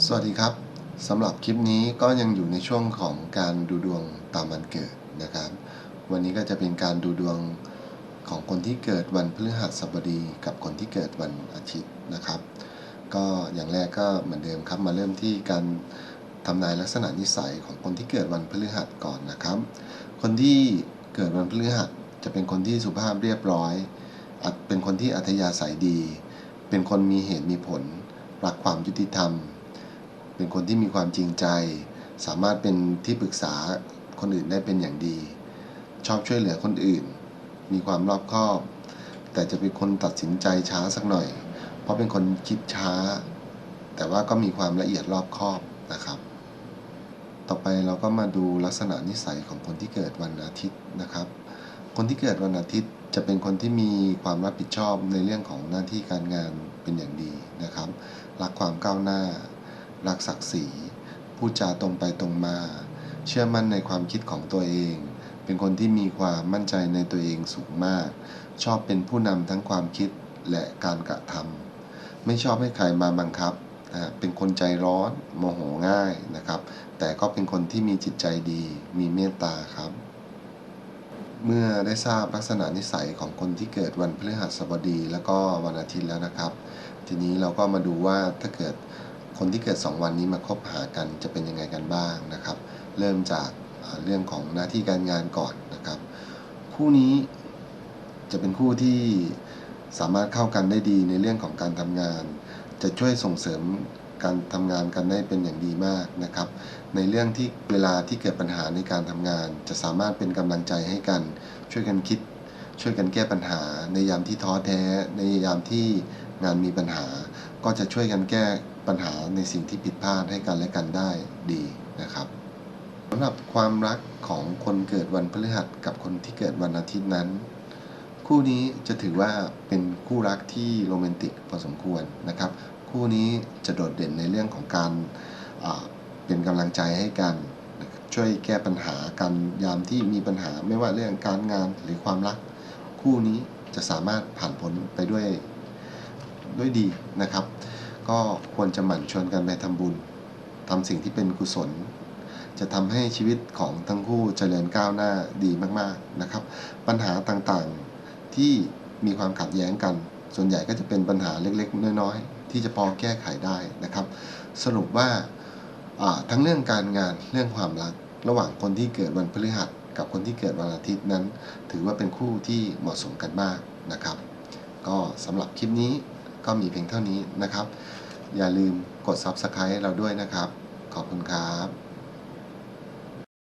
สวัสดีครับสำหรับคลิปนี้ก็ยังอยู่ในช่วงของการดูดวงตามวันเกิดนะครับ วันนี้ก็จะเป็นการดูดวงของคนที่เกิดวันพฤหัสบดีกับคนที่เกิดวันอาทิตย์นะครับ ก็อย่างแรกก็เหมือนเดิมครับมาเริ่มที่การทำนายลักษณะนิสัยของคนที่เกิดวันพฤหัสก่อนนะครับ คนที่เกิดวันพฤหัสจะเป็นคนที่สุภาพเรียบร้อยอเป็นคนที่อัธยาศัยดี เป็นคนมีเหตุมีผลรักความยุติธรรม เป็นคนที่มีความจริงใจ สามารถเป็นที่ปรึกษาคนอื่นได้เป็นอย่างดี ชอบช่วยเหลือคนอื่น มีความรอบคอบ แต่จะเป็นคนตัดสินใจช้าสักหน่อย เพราะเป็นคนคิดช้า แต่ว่าก็มีความละเอียดรอบคอบนะครับ ต่อไปเราก็มาดูลักษณะนิสัยของคนที่เกิดวันอาทิตย์นะครับ คนที่เกิดวันอาทิตย์จะเป็นคนที่มีความรับผิดชอบในเรื่องของหน้าที่การงานเป็นอย่างดีนะครับ รักความก้าวหน้า รักศักดิ์ศรีพูดจาตรงไปตรงมา เชื่อมั่นในความคิดของตัวเอง เป็นคนที่มีความมั่นใจในตัวเองสูงมาก ชอบเป็นผู้นำทั้งความคิดและการกระทำไม่ชอบให้ใครมาบังคับนะฮะเป็นคนใจร้อนโมโหง่ายนะครับ แต่ก็เป็นคนที่มีจิตใจดี มีเมตตาครับ เมื่อได้ทราบลักษณะนิสัยของคนที่เกิดวันพฤหัสบดี แล้วก็วันอาทิตย์แล้วนะครับ ทีนี้เราก็มาดูว่าถ้าเกิด คนที่เกิด 2 วันนี้มาคบหากันจะเป็นยังไงกันบ้างนะครับ เริ่มจากเรื่องของหน้าที่การงานก่อนนะครับ คู่นี้จะเป็นคู่ที่สามารถเข้ากันได้ดีในเรื่องของการทำงาน จะช่วยส่งเสริมการทำงานกันได้เป็นอย่างดีมากนะครับ ในเรื่องที่เวลาที่เกิดปัญหาในการทำงาน จะสามารถเป็นกำลังใจให้กัน ช่วยกันคิด ช่วยกันแก้ปัญหา ในยามที่ท้อแท้ ในยามที่งานมีปัญหา ก็จะช่วยกันแก้ปัญหาในสิ่งที่ผิดพลาดให้กันและกันได้ดีนะครับสำหรับความรักของคนเกิดวันพฤหัสกับคนที่เกิดวันอาทิตย์นั้น คู่นี้จะถือว่าเป็นคู่รักที่โรแมนติกพอสมควรนะครับ คู่นี้จะโดดเด่นในเรื่องของการเป็นกำลังใจให้กันช่วยแก้ปัญหากันยามที่มีปัญหาไม่ว่าเรื่องการงานหรือความรัก คู่นี้จะสามารถผ่านพ้นไปด้วย ด้วยดีนะครับ ก็ควรจะหมั่นชวนกันไปทำบุญทำสิ่งที่เป็นกุศล จะทำให้ชีวิตของทั้งคู่เจริญก้าวหน้าดีมากๆนะครับ ปัญหาต่างๆที่มีความขัดแย้งกัน ส่วนใหญ่ก็จะเป็นปัญหาเล็กๆ น้อยๆ ที่จะพอแก้ไขได้นะครับ สรุปว่าทั้งเรื่องการงานเรื่องความรักระหว่างคนที่เกิดวันพฤหัสกับคนที่เกิดวันอาทิตย์นั้น ถือว่าเป็นคู่ที่เหมาะสมกันมากนะครับ ก็สำหรับคลิปนี้ ก็มีเพียงเท่านี้นะครับ อย่าลืมกด Subscribe เราด้วยนะครับ ขอบคุณครับ